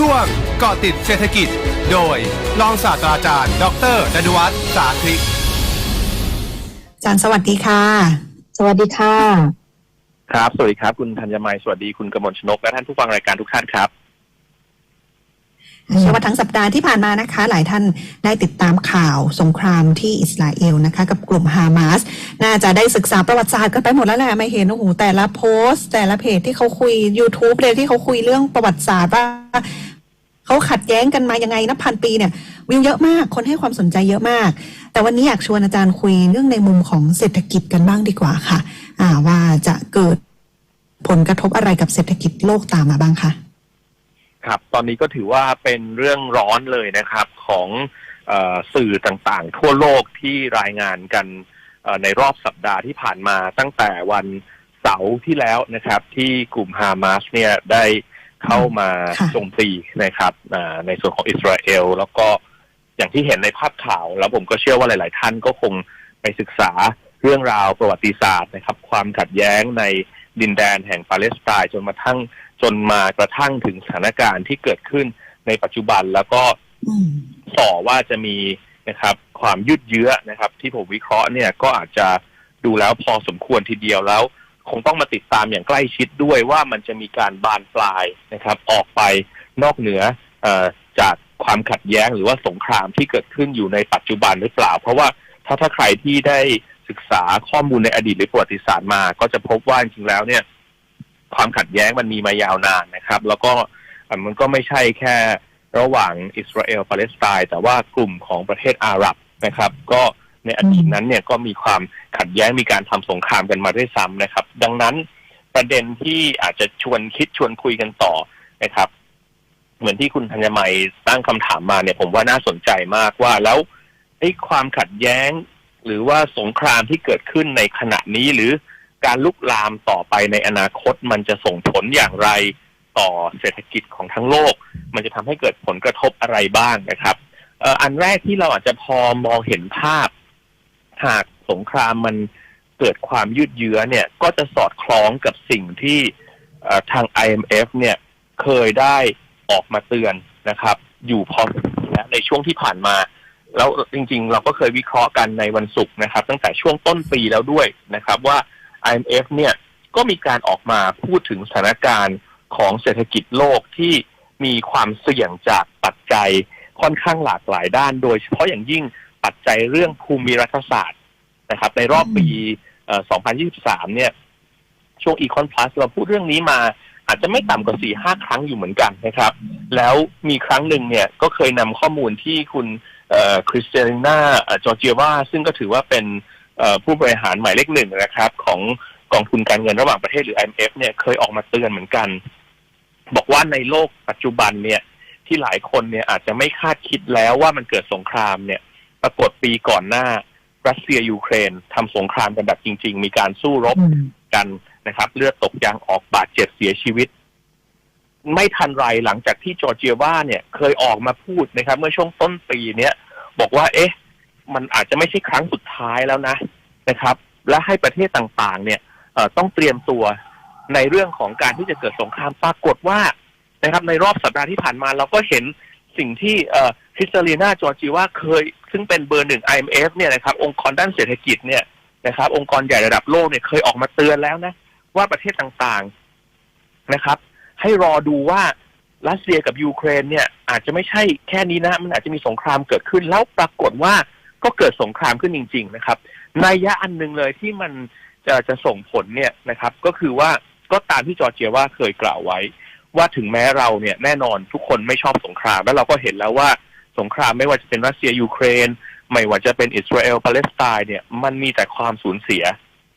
ช่วงเกาะติดเศรษฐกิจ โดยรองศาสตราจารย์ ดรดนวัฒน์สาคริกอาจารย์สวัสดีค่ะ สวัสดีค่ะ ครับ สวัสดีครับ คุณธัญมัย สวัสดีคุณกมลชนก และท่านผู้ฟังรายการทุกท่านครับเชื่อว่าทั้งสัปดาห์ที่ผ่านมานะคะ หลายท่านได้ติดตามข่าวสงครามที่อิสราเอลนะคะ กับกลุ่มฮามาสน่าจะได้ศึกษาประวัติศาสตร์กันไปหมดแล้วแหละไม่เห็นโอ้โหแต่ละโพสต์ แต่ละเพจที่เขาคุย YouTube เลยที่เขาคุยเรื่องประวัติศาสตร์ว่า เขาขัดแย้งกันมายังไงนับพันปีเนี่ย วิวเยอะมากคนให้ความสนใจเยอะมาก แต่วันนี้อยากชวนอาจารย์คุยเรื่องในมุมของเศรษฐกิจกันบ้างดีกว่าค่ะ อ่าว่าจะเกิดผลกระทบอะไรกับเศรษฐกิจโลกตามมาบ้างคะครับตอนนี้ก็ถือว่าเป็นเรื่องร้อนเลยนะครับของอสื่อต่างๆ ทั่วโลกที่รายงานกันในรอบสัปดาห์ที่ผ่านมาตั้งแต่วันเสาร์ที่แล้วนะครับ ที่กลุ่มฮามาสเนี่ยได้ เข้ามาค่ะโจมตีนะครับอ่าในส่วนของอิสราเอล แล้วก็อย่างที่เห็นในภาพข่าว แล้วผมก็เชื่อว่าหลาย ๆ ท่านก็คงไปศึกษาเรื่องราวประวัติศาสตร์นะครับ ความขัดแย้งในดินแดนแห่งปาเลสไตน์จนมาทั้งจนมากระทั่งถึงสถานการณ์ที่เกิดขึ้นในปัจจุบันแล้วก็อืมส่อว่าจะมีนะครับ ความยืดเยื้อนะครับ ที่ผมวิเคราะห์เนี่ยก็อาจจะดูแล้วพอสมควรทีเดียวแล้ว คงต้องมาติดตามอย่างใกล้ชิดด้วยว่ามันจะมีการบานปลายนะครับ ออกไปนอกเหนืออจากความขัดแย้งหรือว่าสงครามที่เกิดขึ้นอยู่ในปัจจุบันหรือเปล่า เพราะว่าถ้าถ้าใครที่ได้ศึกษาข้อมูลในอดีตหรือประวัติศาสตร์มา ก็จะพบว่าจริงแล้วเนี่ย ความขัดแย้งมันมีมายาวนานนะครับ แล้วก็มันก็ไม่ใช่แค่ระหว่างอิสราเอลปาเลสไตน์แต่ว่ากลุ่มของประเทศอาหรับนะครับ ก็ ในอดีตนั้นเนี่ยก็มีความขัดแย้งมีการทำสงครามกันมาด้วยซ้ำนะครับ ดังนั้นประเด็นที่อาจจะชวนคิดชวนคุยกันต่อนะครับ เหมือนที่คุณธัญมัยตั้งคำถามมาเนี่ย ผมว่าน่าสนใจมากว่าแล้วไอ้ความขัดแย้ง หรือว่าสงครามที่เกิดขึ้นในขณะนี้หรือการลุกลามต่อไปในอนาคตมันจะส่งผลอย่างไรต่อเศรษฐกิจของทั้งโลก มันจะทำให้เกิดผลกระทบอะไรบ้างนะครับอันแรกที่เราอาจจะพอมองเห็นภาพ หากสงครามมันเกิดความยืดเยื้อเนี่ย ก็จะสอดคล้องกับสิ่งที่เอ่อทาง IMF เนี่ยเคยได้ออกมาเตือนนะครับ อยู่พอสมควรในช่วงที่ผ่านมา แล้วจริง ๆ เราก็เคยวิเคราะห์กันในวันศุกร์นะครับ ตั้งแต่ช่วงต้นปีแล้วด้วยนะครับว่า IMF เนี่ยก็มีการออกมาพูดถึงสถานการณ์ของเศรษฐกิจโลกที่มีความเสี่ยงจากปัจจัยค่อนข้างหลากหลายด้าน โดยเฉพาะอย่างยิ่ง ปัจจัยเรื่องภูมิรัฐศาสตร์นะครับ ในรอบปีเอ่อ2023 เนี่ย ช่วง Econ Plus เราพูดเรื่องนี้มา อาจจะไม่ต่ำกว่าสี่ห้าครั้งอยู่เหมือนกันนะครับ แล้วมีครั้งหนึ่งเนี่ยก็เคยนำข้อมูลที่คุณคริสเตยนาจอร์เจียวาซึ่งก็ถือว่าเป็นเอ่อผู้บริหารหมายเลขหนึ่งนะครับ ของกองทุนการเงินระหว่างประเทศหรือ IMF เนี่ยเคยออกมาเตือนเหมือนกัน บอกว่าในโลกปัจจุบันเนี่ยที่หลายคนเนี่ยอาจจะไม่คาดคิดแล้วว่ามันเกิดสงครามเนี่ย ปรากฏปีก่อนหน้า รัสเซียยูเครนทำสงครามกันแบบจริง ๆ มีการสู้รบอืมกันนะครับ เลือดตกยางออกบาดเจ็บเสียชีวิต ไม่ทันไรหลังจากที่จอร์เจียว่าเนี่ย เคยออกมาพูดนะครับ เมื่อช่วงต้นปีเนี้ยบอกว่า เอ๊ะ มันอาจจะไม่ใช่ครั้งสุดท้ายแล้วนะนะครับ และให้ประเทศต่างๆ เนี่ยเอ่อต้องเตรียมตัวในเรื่องของการที่จะเกิดสงครามปรากฏว่านะครับ ในรอบสัปดาห์ที่ผ่านมาเราก็เห็น สิ่งที่คริสเตลีนาจอร์จีว่าเคย ซึ่งเป็นเบอร์หนึ่ง IMF เนี่ยนะครับองค์กรด้านเศรษฐกิจเนี่ยนะครับ องค์กรใหญ่ระดับโลกเนี่ยเคยออกมาเตือนแล้วนะ ว่าประเทศต่างๆนะครับ ให้รอดูว่ารัสเซียกับยูเครนเนี่ย อาจจะไม่ใช่แค่นี้นะ มันอาจจะมีสงครามเกิดขึ้น แล้วปรากฏว่าก็เกิดสงครามขึ้นจริง ๆ นะครับนัยยะอันหนึ่งเลยที่มันจะจะส่งผลเนี่ยนะครับ ก็คือว่าก็ตามที่จอร์เจียว่าเคยกล่าวไว้ ว่าถึงแม้เราเนี่ยแน่นอนทุกคนไม่ชอบสงคราม แล้วเราก็เห็นแล้วว่าสงครามไม่ว่าจะเป็นรัสเซียยูเครน ไม่ว่าจะเป็นอิสราเอลปาเลสไตน์เนี่ยมันมีแต่ความสูญเสีย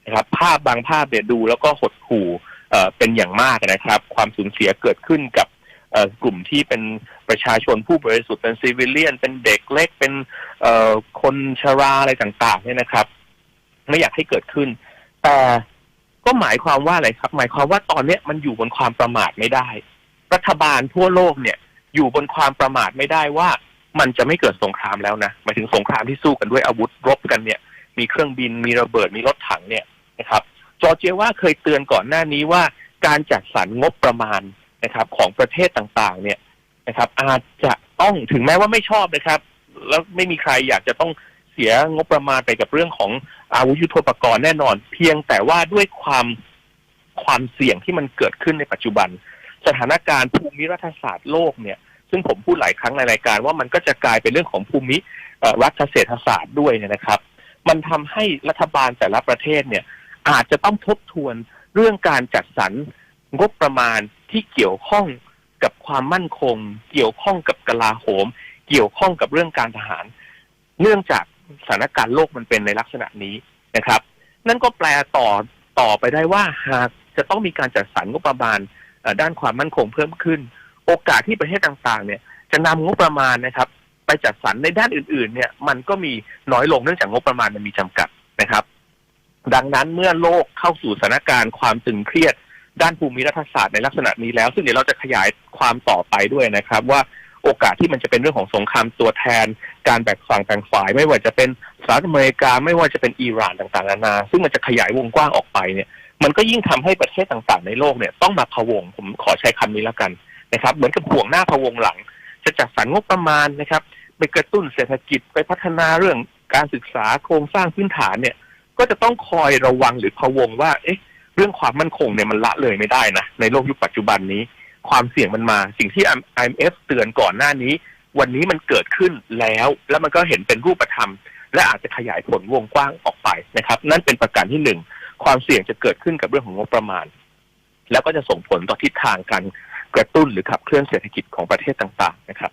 นะครับภาพบางภาพเนี่ยดูแล้วก็หดหู่เอ่อเป็นอย่างมากนะครับ ความสูญเสียเกิดขึ้นกับเอ่อกลุ่มที่เป็นประชาชนผู้บริสุทธิ์เป็นซีวิเลียน เป็นเด็กเล็กเป็นเอ่อคนชราอะไรต่างๆเนี่ยนะครับ ไม่อยากให้เกิดขึ้น แต่ก็หมายความว่าอะไรครับ หมายความว่าตอนเนี้ยมันอยู่บนความประมาทไม่ได้ รัฐบาลทั่วโลกเนี่ย อยู่บนความประมาทไม่ได้ว่า มันจะไม่เกิดสงครามแล้วนะหมายถึงสงครามที่สู้กันด้วยอาวุธรบกันเนี่ย มีเครื่องบินมีระเบิดมีรถถังเนี่ยนะครับจอร์เจียว่าเคยเตือนก่อนหน้านี้ว่า การจัดสรรงบประมาณนะครับ ของประเทศต่างๆ เนี่ยนะครับ อาจจะต้องถึงแม้ว่าไม่ชอบนะครับ แล้วไม่มีใครอยากจะต้องเสียงบประมาณไปกับเรื่องของอาวุธยุทโธปกรณ์แน่นอน เพียงแต่ว่าด้วยความความเสี่ยงที่มันเกิดขึ้นในปัจจุบัน สถานการณ์ภูมิรัฐศาสตร์โลกเนี่ย ซึ่งผมพูดหลายครั้งในรายการว่ามันก็จะกลายเป็นเรื่องของภูมิรัฐเศรษฐศาสตร์ด้วยเนี่ยนะครับ มันทำให้รัฐบาลแต่ละประเทศเนี่ย อาจจะต้องทบทวนเรื่องการจัดสรรงบประมาณที่เกี่ยวข้องกับความมั่นคง เกี่ยวข้องกับกลาโหม เกี่ยวข้องกับเรื่องการทหาร เนื่องจากสถานการณ์โลกมันเป็นในลักษณะนี้นะครับ นั่นก็แปลต่อต่อไปได้ว่าหากจะต้องมีการจัดสรรงบประมาณ ด้านความมั่นคงเพิ่มขึ้น โอกาสที่ประเทศต่างๆ เนี่ย จะนำงบประมาณนะครับ ไปจัดสรรในด้านอื่น ๆ เนี่ย มันก็มีน้อยลงเนื่องจากงบประมาณมันมีจำกัดนะครับ ดังนั้นเมื่อโลกเข้าสู่สถานการณ์ความตึงเครียด ด้านภูมิรัฐศาสตร์ในลักษณะนี้แล้ว ซึ่งเดี๋ยวเราจะขยายความต่อไปด้วยนะครับ ว่าโอกาสที่มันจะเป็นเรื่องของสงครามตัวแทน การแบ่งฝั่งแบ่งฝ่าย ไม่ว่าจะเป็นสหรัฐอเมริกาไม่ว่าจะเป็นอิหร่านต่างๆนานา ซึ่งมันจะขยายวงกว้างออกไปเนี่ย มันก็ยิ่งทำให้ประเทศต่างๆ ในโลกเนี่ยต้องมาพะวง ผมขอใช้คำนี้แล้วกันนะครับ เหมือนกับห่วงหน้าพะวงหลัง จะจัดสรรงบประมาณนะครับ ไปกระตุ้นเศรษฐกิจไปพัฒนาเรื่องการศึกษาโครงสร้างพื้นฐานเนี่ย ก็จะต้องคอยระวังหรือพะวงว่า เอ๊ะ เรื่องความมั่นคงเนี่ยมันละเลยไม่ได้นะในโลกยุคปัจจุบันนี้ ความเสี่ยงมันมา สิ่งที่ IMF เตือนก่อนหน้านี้ วันนี้มันเกิดขึ้นแล้ว แล้วมันก็เห็นเป็นรูปธรรม และอาจจะขยายผลวงกว้างออกไปนะครับ นั่นเป็นประการที่หนึ่ง ความเสี่ยงจะเกิดขึ้นกับเรื่องของงบประมาณ แล้วก็จะส่งผลต่อทิศทางการกระตุ้นหรือขับเคลื่อนเศรษฐกิจของประเทศต่างๆนะครับ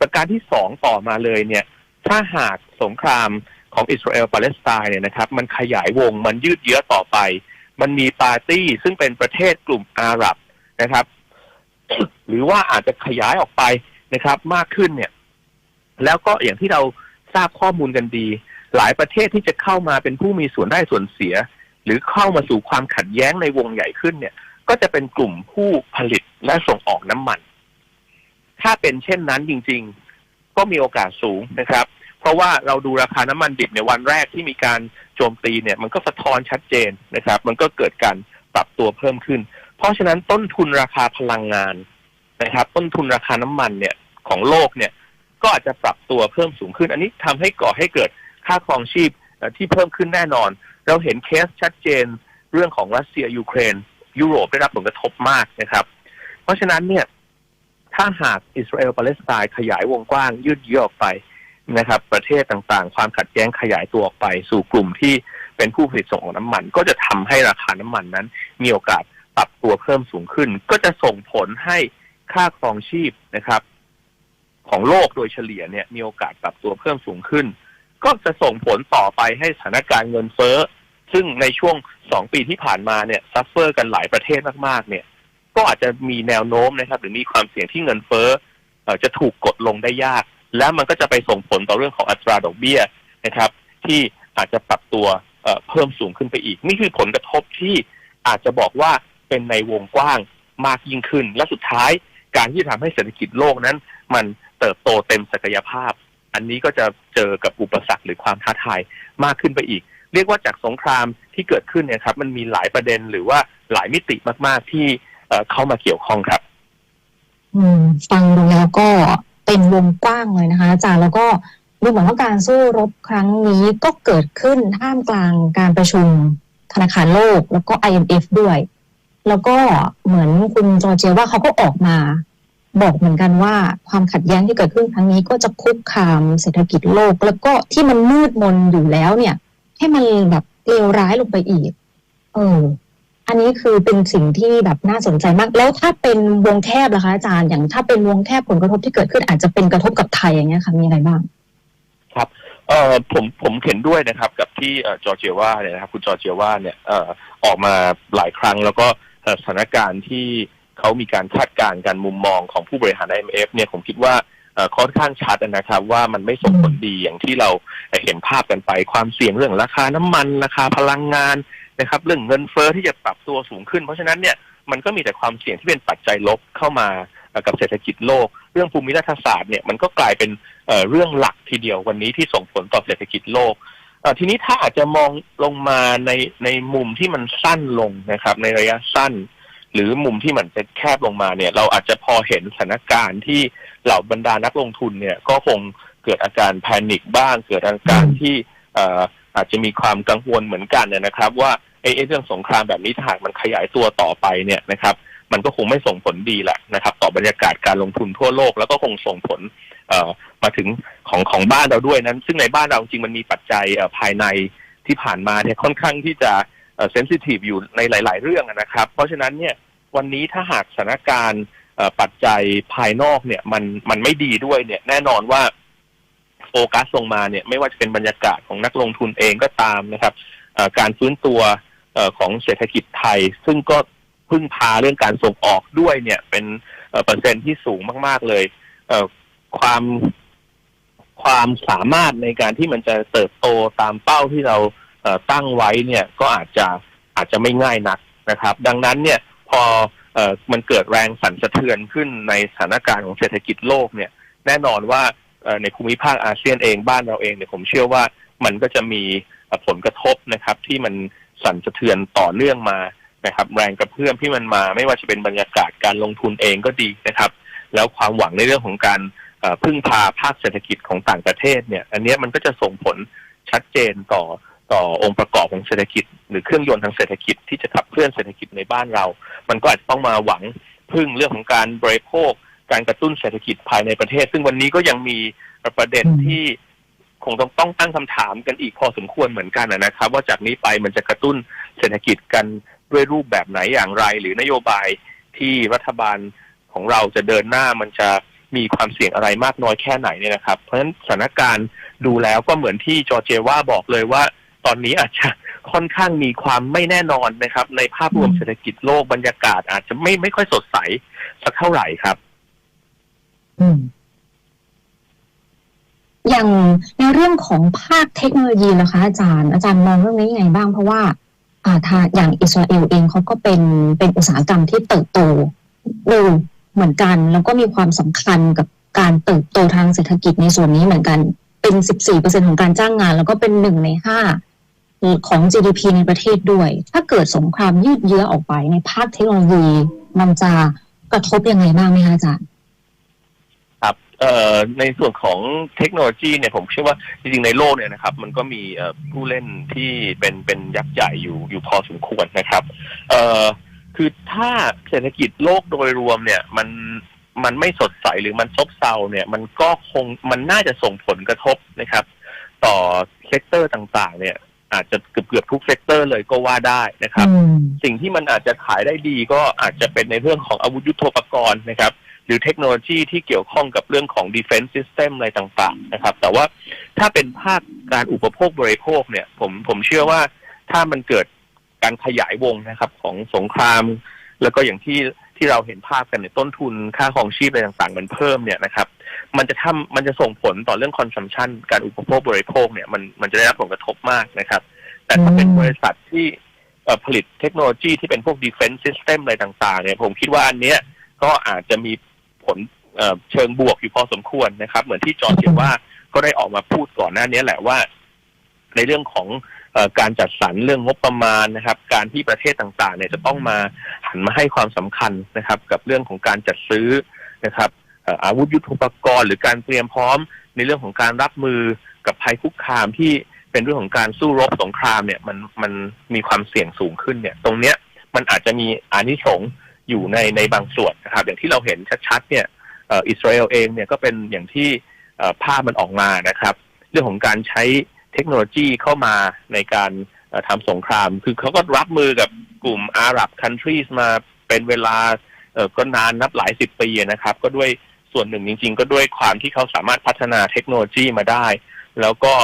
ประการที่สองต่อมาเลยเนี่ยถ้าหากสงครามของอิสราเอลปาเลสไตน์เนี่ยนะครับ มันขยายวงมันยืดเยื้อต่อไป มันมีปาร์ตี้ซึ่งเป็นประเทศกลุ่มอาหรับนะครับ หรือว่าอาจจะขยายออกไปนะครับ มากขึ้นเนี่ย แล้วก็อย่างที่เราทราบข้อมูลกันดี หลายประเทศที่จะเข้ามาเป็นผู้มีส่วนได้ส่วนเสีย หรือเข้ามาสู่ความขัดแย้งในวงใหญ่ขึ้นเนี่ย ก็จะเป็นกลุ่มผู้ผลิตและส่งออกน้ำมัน ถ้าเป็นเช่นนั้นจริง ๆ ก็มีโอกาสสูงนะครับ เพราะว่าเราดูราคาน้ำมันดิบในวันแรกที่มีการโจมตีเนี่ย มันก็สะท้อนชัดเจนนะครับ มันก็เกิดการปรับตัวเพิ่มขึ้น เพราะฉะนั้นต้นทุนราคาพลังงานนะครับ ต้นทุนราคาน้ำมันเนี่ยของโลกเนี่ย ก็อาจจะปรับตัวเพิ่มสูงขึ้น อันนี้ทำให้ก่อให้เกิดค่าครองชีพ ที่เพิ่มขึ้นแน่นอน เราเห็นเคสชัดเจนเรื่องของรัสเซียยูเครน ยุโรปได้รับผลกระทบมากนะครับ เพราะฉะนั้นเนี่ยถ้าหากอิสราเอลปาเลสไตน์ขยายวงกว้างยืดเยื้อออกไปนะครับ ประเทศต่างๆ ความขัดแย้งขยายตัวออกไป สู่กลุ่มที่เป็นผู้ผลิตส่งออกน้ำมัน ก็จะทำให้ราคาน้ำมันนั้น มีโอกาสปรับตัวเพิ่มสูงขึ้น ก็จะส่งผลให้ค่าครองชีพนะครับ ของโลกโดยเฉลี่ยเนี่ยมีโอกาสปรับตัวเพิ่มสูงขึ้น ก็จะส่งผลต่อไปให้สถานการณ์เงินเฟ้อ ซึ่งในช่วงสองปีที่ผ่านมาเนี่ยซัฟเฟอร์กันหลายประเทศมากๆ เนี่ย ก็อาจจะมีแนวโน้มนะครับ หรือมีความเสี่ยงที่เงินเฟ้ออจะถูกกดลงได้ยาก แล้วมันก็จะไปส่งผลต่อเรื่องของอัตราดอกเบี้ยนะครับ ที่อาจจะปรับตัวเพิ่มสูงขึ้นไปอีก นี่คือผลกระทบที่อาจจะบอกว่าเป็นในวงกว้างมากยิ่งขึ้น และสุดท้ายการที่จะทำให้เศรษฐกิจโลกนั้น มันเติบโตเต็มศักยภาพ อันนี้ก็จะเจอกับอุปสรรคหรือความท้าทายมากขึ้นไปอีก เรียกว่าจากสงครามที่เกิดขึ้นเนี่ยครับ มันมีหลายประเด็นหรือว่าหลายมิติมาก ๆที่เข้ามาเกี่ยวข้องครับ อืม ฟังดูแล้วก็เป็นวงกว้างเลยนะคะอาจารย์แล้วก็ดูเหมือนว่าการสู้รบครั้งนี้ก็เกิดขึ้นท่ามกลางการประชุมธนาคารโลกแล้วก็ IMF ด้วย แล้วก็เหมือนคุณจอเจียว่าเขาก็ออกมา บอกเหมือนกันว่าความขัดแย้งที่เกิดขึ้นครั้งนี้ก็จะคุกคามเศรษฐกิจโลก แล้วก็ที่มันมืดมนอยู่แล้วเนี่ย ให้มันแบบเลวร้ายลงไปอีก เออ อันนี้คือเป็นสิ่งที่แบบน่าสนใจมาก แล้วถ้าเป็นวงแคบล่ะคะอาจารย์อย่างถ้าเป็นวงแคบผลกระทบที่เกิดขึ้นอาจจะเป็นกระทบกับไทยอย่างเงี้ยค่ะมีอะไรบ้าง ครับเอ่อผมผมเห็นด้วยนะครับ กับที่จอร์เจียว่าเนี่ยนะครับคุณจอร์เจียว่าเนี่ยเอ่อออกมาหลายครั้งแล้วก็สถานการณ์ที่ เขามีการคาดการณ์การมุมมองของผู้บริหาร IMF เนี่ยผมคิดว่าเอ่อค่อนข้างชัดนะครับว่ามันไม่ส่งผลดีอย่างที่เราเห็นภาพกันไปความเสี่ยงเรื่องราคาน้ำมัน ราคาพลังงานนะครับ เรื่องเงินเฟ้อที่จะปรับตัวสูงขึ้น เพราะฉะนั้นเนี่ยมันก็มีแต่ความเสี่ยงที่เป็นปัจจัยลบเข้ามากับเศรษฐกิจโลก เรื่องภูมิรัฐศาสตร์เนี่ยมันก็กลายเป็นเรื่องหลักทีเดียววันนี้ที่ส่งผลต่อเศรษฐกิจโลกทีนี้ถ้าอาจจะมองลงมาในในมุมที่มันสั้นลงนะครับ ในระยะสั้น หรือมุมที่มันจะแคบลงมาเนี่ย เราอาจจะพอเห็นสถานการณ์ที่เหล่าบรรดานักลงทุนเนี่ย ก็คงเกิดอาการแพนิคบ้าง เกิดอาการที่ออาจจะมีความกังวลเหมือนกันนะครับ ว่าไอ้เรื่องสงครามแบบนี้ถ้าหากมันขยายตัวต่อไปเนี่ยนะครับ มันก็คงไม่ส่งผลดีแหละนะครับ ต่อบรรยากาศการลงทุนทั่วโลก แล้วก็คงส่งผลมาถึงของของบ้านเราด้วยนั้น ซึ่งในบ้านเราจริงมันมีปัจจัยภายในที่ผ่านมาเนี่ยค่อนข้างที่จะ เซนซิทีฟอยู่ในหลาย ๆ เรื่องนะครับ เพราะฉะนั้นเนี่ยวันนี้ถ้าหากสถานการณ์ปัจจัยภายนอกเนี่ยมันมันไม่ดีด้วยเนี่ยแน่นอนว่าโฟกัสลงมาเนี่ยไม่ว่าจะเป็นบรรยากาศของนักลงทุนเองก็ตามนะครับการฟื้นตัวของเศรษฐกิจไทย ซึ่งก็พึ่งพาเรื่องการส่งออกด้วยเนี่ย เป็นเปอร์เซ็นที่สูงมาก ๆเลยความความสามารถในการที่มันจะเติบโตตามเป้าที่เรา ตั้งไว้เนี่ยก็อาจจะอาจจะไม่ง่ายนักนะครับ ดังนั้นเนี่ยพออมันเกิดแรงสั่นสะเทือนขึ้นในสถานการณ์ของเศรษฐกิจโลกเนี่ยแน่นอนว่าในภูมิภาคอาเซียนเองบ้านเราเองเนี่ยผมเชื่อว่ามันก็จะมีผลกระทบนะครับ ที่มันสั่นสะเทือนต่อเนื่องมานะครับ แรงกระเพื่อมที่มันมา ไม่ว่าจะเป็นบรรยากาศการลงทุนเองก็ดีนะครับ แล้วความหวังในเรื่องของการพึ่งพาภาคเศรษฐกิจของต่างประเทศเนี่ย อันนี้มันก็จะส่งผลชัดเจนต่อ ต่อองค์ประกอบของเศรษฐกิจ หรือเครื่องยนต์ทางเศรษฐกิจที่จะขับเคลื่อนเศรษฐกิจในบ้านเรา มันก็อาจจะต้องมาหวังพึ่งเรื่องของการบริโภค การกระตุ้นเศรษฐกิจภายในประเทศ ซึ่งวันนี้ก็ยังมีประเด็นอืมที่คงต้องต้องตั้งคำถามกันอีกพอสมควรเหมือนกันนะครับ ว่าจากนี้ไปมันจะกระตุ้นเศรษฐกิจกันด้วยรูปแบบไหนอย่างไร หรือนโยบายที่รัฐบาลของเราจะเดินหน้ามันจะมีความเสี่ยงอะไรมากน้อยแค่ไหนเนี่ยนะครับ เพราะฉะนั้นสถานการณ์ดูแล้วก็เหมือนที่จอร์เจว่าบอกเลยว่า ตอนนี้อาจจะค่อนข้างมีความไม่แน่นอนนะครับ ในภาพรวมเศรษฐกิจโลกบรรยากาศ อาจจะไม่ไม่ค่อยสดใสสักเท่าไหร่ครับ อืมอย่างในเรื่องของภาคเทคโนโลยีนะคะ อาจารย์อาจารย์มองเรื่องนี้ยังไงบ้างเพราะว่าอ่าทาอย่างอิสราเอลเองเขาก็เป็นเป็นอุตสาหกรรมที่เติบโตเร็วเหมือนกัน แล้วก็มีความสำคัญกับการเติบโตทางเศรษฐกิจในส่วนนี้เหมือนกันเป็น 14%ของการจ้างงาน แล้วก็เป็นหนึ่งในห้า ของ GDP ในประเทศด้วย ถ้าเกิดสงครามยืดเยื้อออกไปในภาคเทคโนโลยี มันจะกระทบยังไงบ้างไหมคะอาจารย์ครับเอ่อในส่วนของเทคโนโลยีเนี่ยผมเชื่อว่าจริงๆในโลกเนี่ยนะครับ มันก็มีผู้เล่นที่เป็นเป็นยักษ์ใหญ่อยู่อยู่พอสมควรนะครับเอ่อคือถ้าเศรษฐกิจโลกโดยรวมเนี่ยมันมันไม่สดใสหรือมันซบเซาเนี่ย มันก็คงมันน่าจะส่งผลกระทบนะครับ ต่อเซกเตอร์ต่างๆ เนี่ย อาจจะเกือบเกือบๆทุกเซกเตอร์เลยก็ว่าได้นะครับอืมสิ่งที่มันอาจจะขายได้ดีก็อาจจะเป็นในเรื่องของอาวุธยุโทโธปกรณ์นะครับหรือเทคโนโลยีที่เกี่ยวข้องกับเรื่องของ defense system อะไรต่างๆ นะครับ แต่ว่าถ้าเป็นภาคการอุปโภคบริโภคเนี่ย ผมผมเชื่อว่าถ้ามันเกิดการขยายวงนะครับ ของสงคราม แล้วก็อย่างที่ ที่เราเห็นภาพกันเนี่ยต้นทุนค่าของชีพอะไรต่างๆ มันเพิ่มเนี่ยนะครับ มันจะทำมันจะส่งผลต่อเรื่อง consumption การอุปโภคบริโภคเนี่ยมันมันจะได้รับผลกระทบมากนะครับ แต่ถ้าเป็นบริษัทที่ผลิตเทคโนโลยีที่เป็นพวก defense system อะไรต่าง ๆ เนี่ย ผมคิดว่าอันเนี้ยก็อาจจะมีผลเชิงบวกอยู่พอสมควรนะครับ เหมือนที่จอร์เจว่าก็ได้ออกมาพูดก่อนหน้านี้แหละว่า ในเรื่องของ การจัดสรรเรื่องงบประมาณนะครับ การที่ประเทศต่างๆเนี่ยจะต้องมาหันมาให้ความสำคัญนะครับ กับเรื่องของการจัดซื้อนะครับอาวุธยุทโธปกรณ์ หรือการเตรียมพร้อมในเรื่องของการรับมือกับภัยคุกคามที่เป็นเรื่องของการสู้รบสงครามเนี่ยมันมันมีความเสี่ยงสูงขึ้นเนี่ย ตรงเนี้ยมันอาจจะมีอานิสงส์อยู่ในในบางส่วนนะครับ อย่างที่เราเห็นชัดๆเนี่ยอิสราเอลเองเนี่ยก็เป็นอย่างที่ภาพมันออกมานะครับ เรื่องของการใช้ เทคโนโลยีเข้ามาในการทำสงคราม คือเขาก็รับมือกับกลุ่มอาหรับคันทรีสมาเป็นเวลาก็นานนับหลายสิบปีนะครับ ก็ด้วยส่วนหนึ่งจริง ๆ ก็ด้วยความที่เขาสามารถพัฒนาเทคโนโลยีมาได้ แล้วก็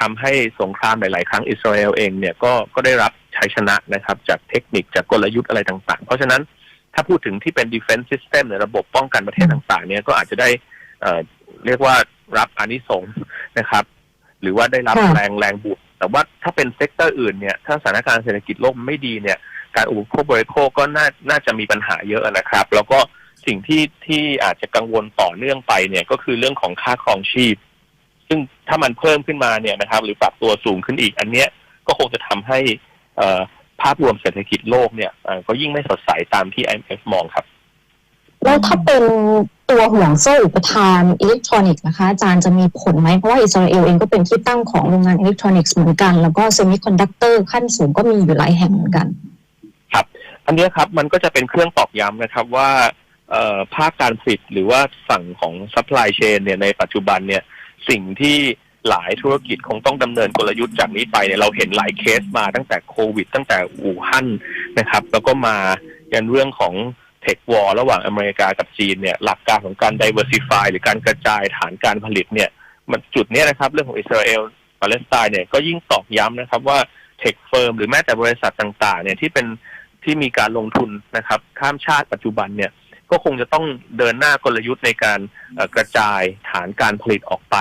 ทำให้สงครามหลาย ๆ ครั้งอิสราเอลเองเนี่ยก็ก็ได้รับชัยชนะนะครับ จากเทคนิคจากกลยุทธ์อะไรต่างๆ เพราะฉะนั้นถ้าพูดถึงที่เป็น defense system ในยระบบป้องกันประเทศต่าง ๆ เนี่ยก็อาจจะได้เเรียกว่ารับอนิสงส์นะครับ หรือว่าได้รับค่ะแรงแรงบวกแต่ว่าถ้าเป็นเซกเตอร์อื่นเนี่ยถ้าสถานการณ์เศรษฐกิจโลกมันไม่ดีเนี่ยการอุปโภคบริโภคก็น่าน่าจะมีปัญหาเยอะนะครับ แล้วก็สิ่งที่ที่อาจจะกังวลต่อเนื่องไปเนี่ยก็คือเรื่องของค่าครองชีพ ซึ่งถ้ามันเพิ่มขึ้นมาเนี่ยนะครับ หรือปรับตัวสูงขึ้นอีก อันเนี้ยก็คงจะทำให้เอ่อภาพรวมเศรษฐกิจโลกเนี่ยเอ่อก็ยิ่งไม่สดใสตามที่ IMF มองครับ แล้วถ้าเป็นตัวห่วงโซ่อุปทานอิเล็กทรอนิกส์นะคะอาจารย์จะมีผลไหมเพราะว่าอิสราเอลเองก็เป็นที่ตั้งของโรงงานอิเล็กทรอนิกส์เหมือนกัน แล้วก็เซมิคอนดักเตอร์ขั้นสูงก็มีอยู่หลายแห่งเหมือนกัน ครับ อันนี้ครับมันก็จะเป็นเครื่องตอกย้ำนะครับว่าภาคการผลิตหรือว่าฝั่งของ supply chain เนี่ยในปัจจุบันเนี่ยสิ่งที่หลายธุรกิจคงต้องดำเนินกลยุทธ์จากนี้ไปเนี่ยเราเห็นหลายเคสมาตั้งแต่โควิด ตั้งแต่อู่ฮั่นนะครับ แล้วก็มายันเรื่องของ เทควอลระหว่างอเมริกากับจีนเนี่ยหลักการของการ diversify หรือการกระจายฐานการผลิตเนี่ยมันจุดนี้นะครับเรื่องของอิสราเอลปาเลสไตน์เนี่ยก็ยิ่งตอกย้ำนะครับว่าเทคเฟิร์มหรือแม้แต่บริษัทต่างๆเนี่ยที่เป็นที่มีการลงทุนนะครับข้ามชาติปัจจุบันเนี่ยก็คงจะต้องเดินหน้ากลยุทธ์ในการกระจายฐานการผลิตออกไป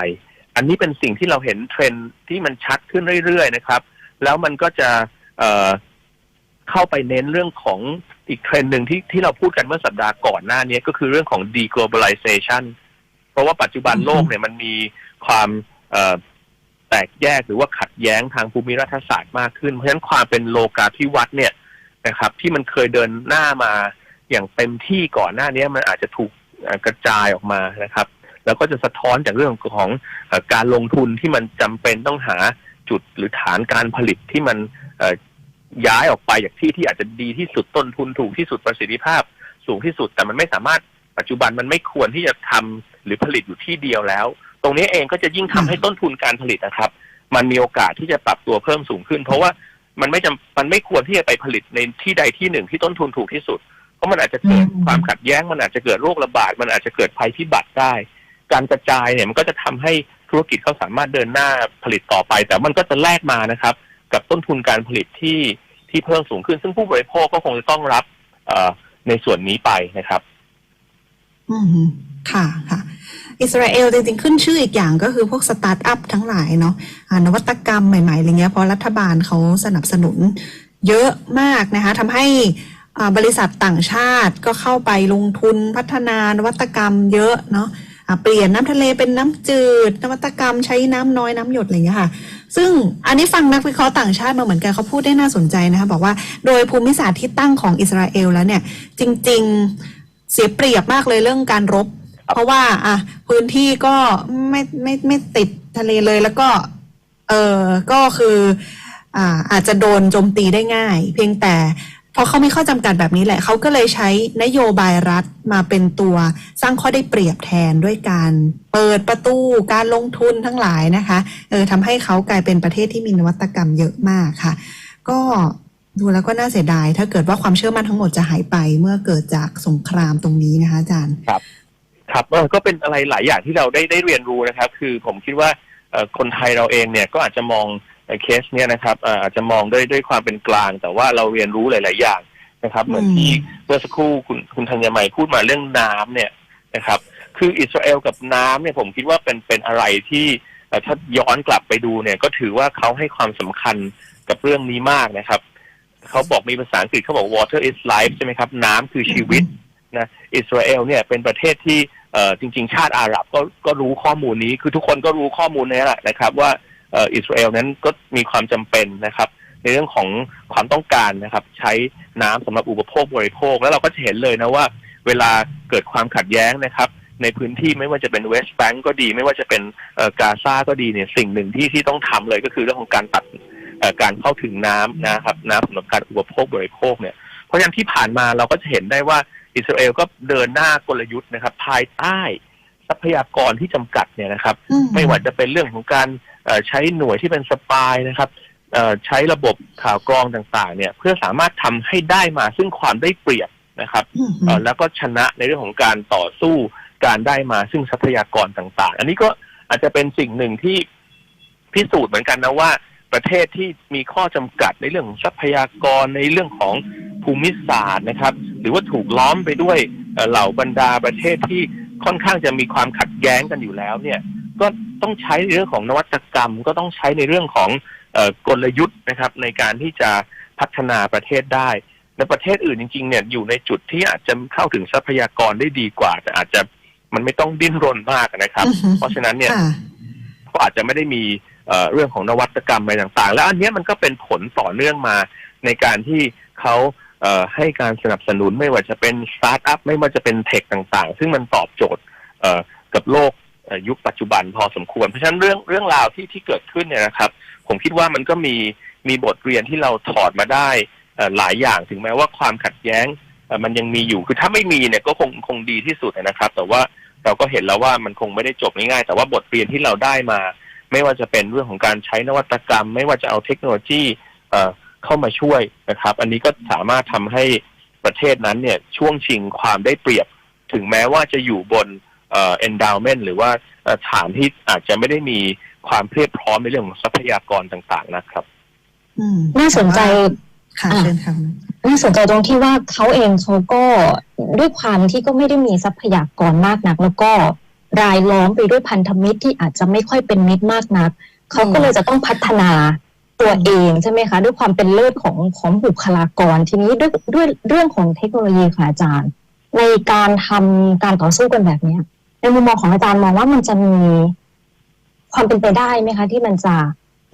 อันนี้เป็นสิ่งที่เราเห็นเทรนที่มันชัดขึ้นเรื่อยๆนะครับ แล้วมันก็จะ เข้าไปเน้นเรื่องของอีกเทรนด์หนึ่งที่ที่เราพูดกันเมื่อสัปดาห์ก่อนหน้านี้ก็คือเรื่องของ deglobalization เพราะว่าปัจจุบันโลกเนี่ยมันมีความแตกแยกหรือว่าขัดแย้งทางภูมิรัฐศาสตร์มากขึ้น เพราะฉะนั้นความเป็นโลกาภิวัตน์เนี่ยนะครับ ที่มันเคยเดินหน้ามาอย่างเต็มที่ก่อนหน้านี้มันอาจจะถูกกระจายออกมานะครับ แล้วก็จะสะท้อนจากเรื่องของการลงทุนที่มันจำเป็นต้องหาจุดหรือฐานการผลิตที่มัน ย้ายออกไปจากที่ที่อาจจะดีที่สุดต้นทุนถูกที่สุดประสิทธิภาพ สูงที่สุดแต่มันไม่สามารถปัจจุบันมันไม่ควรที่จะทำหรือผลิตอยู่ที่เดียวแล้ว ตรงนี้เองก็จะยิ่งทำให้ต้นทุนการผลิตนะครับ มันมีโอกาสที่จะปรับตัวเพิ่มสูงขึ้น เพราะว่ามันไม่จำมันไม่ควรที่จะไปผลิตในที่ใดที่หนึ่งที่ต้นทุนถูกที่สุด เพราะมันอาจจะเกิดอืมความขัดแย้ง มันอาจจะเกิดโรคระบาด มันอาจจะเกิดภัยพิบัติได้ การกระจายเนี่ยมันก็จะทำให้ธุรกิจเขาสามารถเดินหน้าผลิตต่อไป แต่มันก็จะแลกมานะครับ กับต้นทุนการผลิตที่ที่เพิ่มสูงขึ้น ซึ่งผู้บริโภคก็คงจะต้องรับในส่วนนี้ไปนะครับ อืมค่ะค่ะ อิสราเอลจริงๆ ขึ้นชื่ออีกอย่างก็คือพวกสตาร์ทอัพทั้งหลายเนาะอ่านวัตกรรมใหม่ๆอะไรเงี้ยเพราะรัฐบาลเขาสนับสนุนเยอะมากนะคะทำให้บริษัทต่างชาติก็เข้าไปลงทุนพัฒนานวัตกรรมเยอะเนาะเปลี่ยนน้ำทะเลเป็นน้ำจืด นวัตกรรมใช้น้ำน้อยน้ำหยดอะไรเงี้ยค่ะ ซึ่งอันนี้ฟังนักวิเคราะห์ต่างชาติมาเหมือนกันเขาพูดได้น่าสนใจนะคะบอกว่าโดยภูมิศาสตร์ที่ตั้งของอิสราเอลแล้วเนี่ย จริง ๆเสียเปรียบมากเลยเรื่องการรบ เพราะว่า อะพื้นที่ก็ไม่ไม่ไม่ติดทะเลเลยแล้วก็ เออก็คือ อ่าอาจจะโดนโจมตีได้ง่าย เพียงแต่ พอเขามีข้อจำกัดแบบนี้แหละเขาก็เลยใช้นโยบายรัฐมาเป็นตัวสร้างข้อได้เปรียบแทนด้วยการเปิดประตูการลงทุนทั้งหลายนะคะเออทำให้เขากลายเป็นประเทศที่มีนวัตกรรมเยอะมากค่ะ ก็ดูแล้วก็น่าเสียดาย ถ้าเกิดว่าความเชื่อมั่นทั้งหมดจะหายไปเมื่อเกิดจากสงครามตรงนี้นะคะอาจารย์ครับเออก็เป็นอะไรหลายอย่างที่เราได้ได้เรียนรู้นะครับ คือผมคิดว่าคนไทยเราเองเนี่ยก็อาจจะมอง เอ่อเคสเนี่ยนะครับเอ่ออาจจะมองด้วยด้วยความเป็นกลาง แต่ว่าเราเรียนรู้หลาย ๆ อย่างนะครับ เหมือนที่เมื่อสักครู่คุณคุณธัญมัยพูดมาเรื่องน้ำเนี่ยนะครับ คืออิสราเอลกับน้ำเนี่ยผมคิดว่าเป็นเป็นอะไรที่เอ่อถ้าย้อนกลับไปดูเนี่ย ก็ถือว่าเขาให้ความสำคัญกับเรื่องนี้มากนะครับเขาบอกมีภาษาอังกฤษเขาบอก water is life ใช่ไหมครับ น้ำคือชีวิตนะอิสราเอลเนี่ยเป็นประเทศที่เอ่อจริง ๆ ชาติอาหรับก็ก็รู้ข้อมูลนี้ คือทุกคนก็รู้ข้อมูลนี้แหละนะครับ ว่าเอ่ออิสราเอลนั้นก็มีความจำเป็นนะครับ ในเรื่องของความต้องการนะครับ ใช้น้ำสำหรับอุปโภคบริโภค แล้วเราก็จะเห็นเลยนะว่า เวลาเกิดความขัดแย้งนะครับในพื้นที่ไม่ว่าจะเป็นเวสต์แบงก์ก็ดี ไม่ว่าจะเป็นเอ่อกาซาก็ดีเนี่ยสิ่งหนึ่งที่ที่ต้องทำเลยก็คือเรื่องของการตัดเอ่อการเข้าถึงน้ำนะครับน้ำสำหรับการอุปโภคบริโภคเนี่ยเพราะฉะนั้นที่ผ่านมาเราก็จะเห็นได้ว่าอิสราเอลก็เดินหน้ากลยุทธ์นะครับ ภายใต้ทรัพยากรที่จำกัดเนี่ยนะครับอืไม่ว่าจะเป็นเรื่องของการเอ่อ ใช้หน่วยที่เป็นสปายนะครับเอ่อใช้ระบบข่าวกรองต่างๆ เนี่ย เพื่อสามารถทำให้ได้มาซึ่งความได้เปรียบนะครับอืมเอ่อแล้วก็ชนะในเรื่องของการต่อสู้การได้มาซึ่งทรัพยากรต่าง ๆ อันนี้ก็อาจจะเป็นสิ่งหนึ่งที่พิสูจน์เหมือนกันนะว่าประเทศที่มีข้อจำกัดในเรื่องของทรัพยากรในเรื่องของภูมิศาสตร์นะครับ หรือว่าถูกล้อมไปด้วยเอ่อเหล่าบรรดาประเทศที่ ค่อนข้างจะมีความขัดแย้งกันอยู่แล้วเนี่ยก็ต้องใช้ในเรื่องของนวัตกรรม ก็ต้องใช้ในเรื่องของเอ่อกลยุทธ์นะครับ ในการที่จะพัฒนาประเทศได้ในประเทศอื่นจริงๆเนี่ยอยู่ในจุดที่อาจจะเข้าถึงทรัพยากรได้ดีกว่า แต่อาจจะมันไม่ต้องดิ้นรนมากนะครับอือฮึเพราะฉะนั้นเนี่ยค่ะก็อาจจะไม่ได้มีเอ่อเรื่องของนวัตกรรมอะไรต่างๆ แล้วอันเนี้ยมันก็เป็นผลต่อเนื่องมาในการที่เขาเอ่อ ให้การสนับสนุนไม่ว่าจะเป็นสตาร์ทอัพไม่ว่าจะเป็นเทคต่างๆ ซึ่งมันตอบโจทย์เอ่อกับโลกยุคปัจจุบันพอสมควร เพราะฉะนั้นเรื่องเรื่องราวที่ที่เกิดขึ้นเนี่ยนะครับ ผมคิดว่ามันก็มีมีบทเรียนที่เราถอดมาได้หลายอย่างถึงแม้ว่าความขัดแย้งมันยังมีอยู่คือถ้าไม่มีเนี่ยก็คงคงดีที่สุดนะครับ แต่ว่าเราก็เห็นแล้วว่ามันคงไม่ได้จบง่ายๆแต่ว่าบทเรียนที่เราได้มา ไม่ว่าจะเป็นเรื่องของการใช้นวัตกรรม ไม่ว่าจะเอาเทคโนโลยี เอ่อเข้ามาช่วยนะครับ อันนี้ก็สามารถทำให้ประเทศนั้นเนี่ยช่วงชิงความได้เปรียบ ถึงแม้ว่าจะอยู่บนเอ่อ endowment หรือว่าเอ่อฐานที่อาจจะไม่ได้มีความเพรียบพร้อมในเรื่องของทรัพยากรต่างๆนะครับอืมน่าสนใจค่ะอะเชิญค่ะน่าสนใจตรงที่ว่าเขาเองเขาก็ด้วยความที่ก็ไม่ได้มีทรัพยากรมากนัก แล้วก็รายล้อมไปด้วยพันธมิตรที่อาจจะไม่ค่อยเป็นมิตรมากนักเขาก็เลยจะต้องพัฒนา ตัวเองใช่ไหมคะด้วยความเป็นเลิศของของบุคลากรทีนี้ด้วยด้วยเรื่องของเทคโนโลยีค่ะอาจารย์ ในการทำการต่อสู้กันแบบเนี้ย ในมุมมองของอาจารย์มองว่ามันจะมีความเป็นไปได้ไหมคะ ที่มันจะ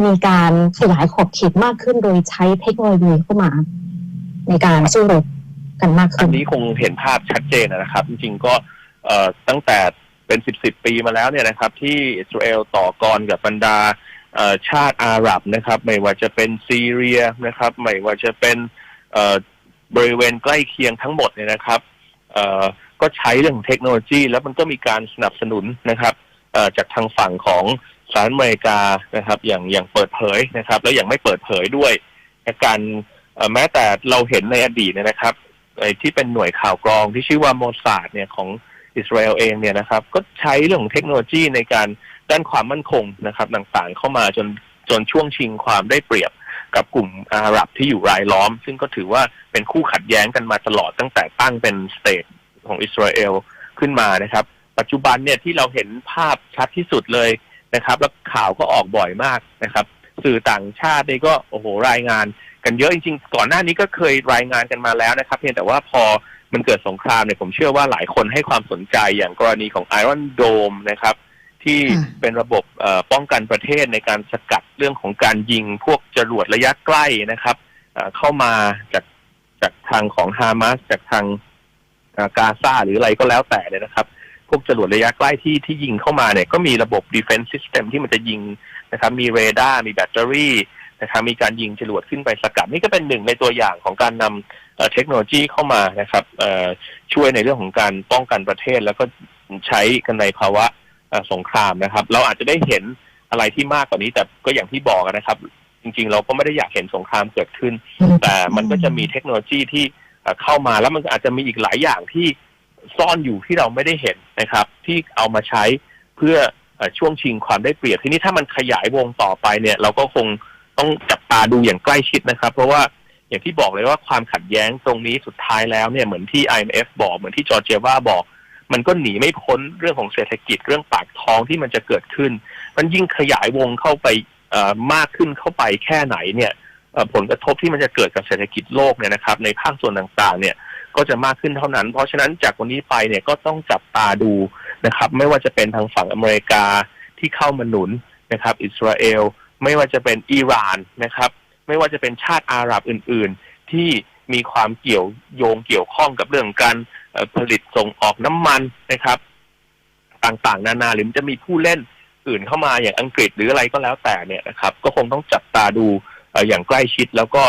มีการขยายขอบเขตมากขึ้นโดยใช้เทคโนโลยีเข้ามา ในการสู้รบกันมากขึ้นอันนี้คงเห็นภาพชัดเจนนะครับ จริงๆก็ตั้งแต่เป็นสิบสิบปีมาแล้วเนี่ยนะครับ ที่อิสราเอลต่อกรกับบรรดา ชาติอาหรับนะครับ ไม่ว่าจะเป็นซีเรียนะครับ ไม่ว่าจะเป็นบริเวณใกล้เคียงทั้งหมดเนี่ยนะครับก็ใช้เรื่องเทคโนโลยี แล้วมันก็มีการสนับสนุนนะครับจากทางฝั่งของสหรัฐอเมริกานะครับ อย่างอย่างเปิดเผยนะครับ แล้วอย่างไม่เปิดเผยด้วยการแม้แต่เราเห็นในอดีตเนยนะครับที่เป็นหน่วยข่าวกรองที่ชื่อว่าโมซาดเนี่ยของอิสราเอลเองเนี่ยนะครับ ก็ใช้เรื่องเทคโนโลยีในการ ด้านความมั่นคงนะครับต่างๆ เข้ามาจนจนช่วงชิงความได้เปรียบกับกลุ่มอาหรับที่อยู่รายล้อม ซึ่งก็ถือว่าเป็นคู่ขัดแย้งกันมาตลอดตั้งแต่ตั้งเป็นสเตทของอิสราเอลขึ้นมานะครับ ปัจจุบันเนี่ยที่เราเห็นภาพชัดที่สุดเลยนะครับ แล้วข่าวก็ออกบ่อยมากนะครับ สื่อต่างชาตินี่ก็โอ้โหรายงานกันเยอะจริงๆ ก่อนหน้านี้ก็เคยรายงานกันมาแล้วนะครับ เพียงแต่ว่าพอมันเกิดสงครามเนี่ยผมเชื่อว่าหลายคนให้ความสนใจอย่างกรณีของ Iron Dome นะครับ ที่ค่ะเป็นระบบเอ่อป้องกันประเทศในการสกัดเรื่องของการยิงพวกจรวดระยะใกล้นะครับเอ่อเข้ามาจากจากทางของฮามาสจากทางเอ่อกาซาหรืออะไรก็แล้วแต่เนี่ยนะครับ พวกจรวดระยะใกล้ที่ที่ยิงเข้ามาเนี่ยก็มีระบบ defense system ที่มันจะยิงนะครับ มีเรดาร์มีแบตเตอรี่นะครับมีการยิงจรวดขึ้นไปสกัดนี่ก็เป็นหนึ่งในตัวอย่างของการนำเอ่อเทคโนโลยีเข้ามานะครับเอ่อช่วยในเรื่องของการป้องกันประเทศแล้วก็ใช้กันในภาวะเอ่อ สงครามนะครับ เราอาจจะได้เห็นอะไรที่มากกว่านี้แต่ก็อย่างที่บอกนะครับ จริง ๆ เราก็ไม่ได้อยากเห็นสงครามเกิดขึ้น แต่มันก็จะมีเทคโนโลยีที่เข้ามาแล้วมันอาจจะมีอีกหลายอย่างที่ซ่อนอยู่ที่เราไม่ได้เห็นนะครับ ที่เอามาใช้เพื่ออช่วงชิงความได้เปรียบทีนี้ถ้ามันขยายวงต่อไปเนี่ย เราก็คงต้องจับตาดูอย่างใกล้ชิดนะครับ เพราะว่าอย่างที่บอกเลยว่าความขัดแย้งตรงนี้สุดท้ายแล้วเนี่ยเหมือนที่ IMF บอกเหมือนที่จอร์เจยาบอก มันก็หนีไม่พ้นเรื่องของเศรษฐกิจเรื่องปากท้องที่มันจะเกิดขึ้น มันยิ่งขยายวงเข้าไปมากขึ้นเข้าไปแค่ไหนเนี่ยผลกระทบที่มันจะเกิดกับเศรษฐกิจโลกเนี่ยนะครับ ในภาคส่วนต่างๆ เนี่ยก็จะมากขึ้นเท่านั้น เพราะฉะนั้นจากวันนี้ไปเนี่ยก็ต้องจับตาดูนะครับ ไม่ว่าจะเป็นทางฝั่งอเมริกาที่เข้ามาหนุนนะครับ อิสราเอล ไม่ว่าจะเป็นอิหร่านนะครับ ไม่ว่าจะเป็นชาติอาหรับอื่น ๆ ที่มีความเกี่ยวโยงเกี่ยวข้องกับเรื่องการ ผลิตส่งออกน้ำมันนะครับ ต่างๆ นานาหรือมันจะมีผู้เล่นอื่นเข้ามาอย่างอังกฤษหรืออะไรก็แล้วแต่เนี่ยนะครับ ก็คงต้องจับตาดูเอ่ออย่างใกล้ชิดแล้วก็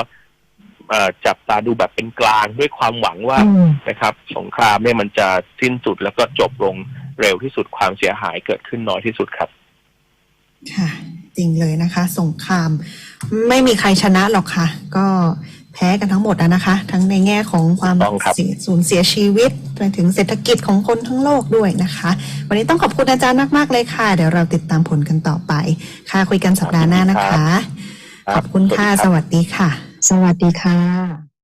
เอ่อจับตาดูแบบเป็นกลางด้วยความหวังว่าอืมนะครับ สงครามเนี่ยมันจะสิ้นสุดแล้วก็จบลงเร็วที่สุดความเสียหายเกิดขึ้นน้อยที่สุดครับ ค่ะ จริงเลยนะคะ สงครามไม่มีใครชนะหรอกค่ะ ก็ แพ้กันทั้งหมดอะนะคะ ทั้งในแง่ของความต้องครับเสียสูญเสียชีวิตไปถึงเศรษฐกิจของคนทั้งโลกด้วยนะคะ วันนี้ต้องขอบคุณอาจารย์มาก ๆ เลยค่ะ เดี๋ยวเราติดตามผลกันต่อไป ค่ะคุยกันสัปดาห์หน้านะคะ ขอบคุณค่ะ สวัสดีค่ะ สวัสดีค่ะ